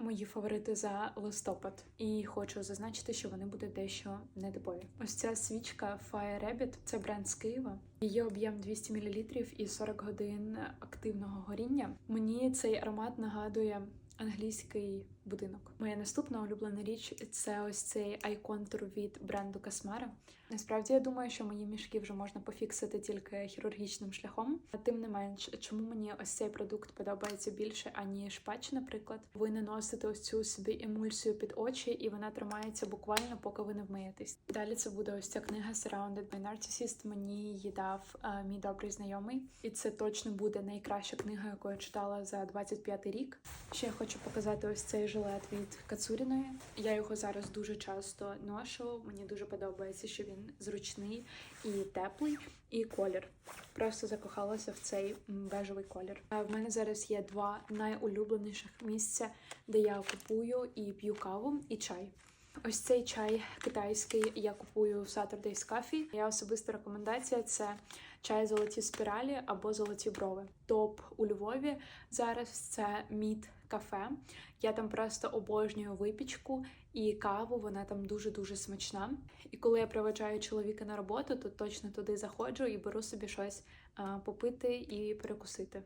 мої фаворити за листопад, і хочу зазначити, що вони будуть дещо нетипові. Ось ця свічка Fire Rabbit – це бренд з Києва. Її об'єм 200 мл і 40 годин активного горіння. Мені цей аромат нагадує англійський будинок. Моя наступна улюблена річ це ось цей айконтур від бренду Касмара. Насправді я думаю, що мої мішки вже можна пофіксити тільки хірургічним шляхом. Тим не менш, чому мені ось цей продукт подобається більше, аніж патч, наприклад, ви наносите ось цю собі емульсію під очі, і вона тримається буквально, поки ви не вмиєтесь. Далі це буде ось ця книга Surrounded by Narcissist. Мені її дав а, мій добрий знайомий, і це точно буде найкраща книга, яку я читала за 25 рік. Ще я хочу показати ось цей жилет від Кацуріної. Я його зараз дуже часто ношу. Мені дуже подобається, що він зручний і теплий, і колір. Просто закохалася в цей бежевий колір. А в мене зараз є два найулюбленіших місця, де я купую і п'ю каву і чай. Ось цей чай китайський я купую в Saturday's Coffee. Моя особиста рекомендація це чай золоті спіралі або золоті брови. Топ у Львові зараз це мід кафе. Я там просто обожнюю випічку і каву. Вона там дуже дуже смачна. І коли я проведжаю чоловіка на роботу, то точно туди заходжу і беру собі щось попити і перекусити.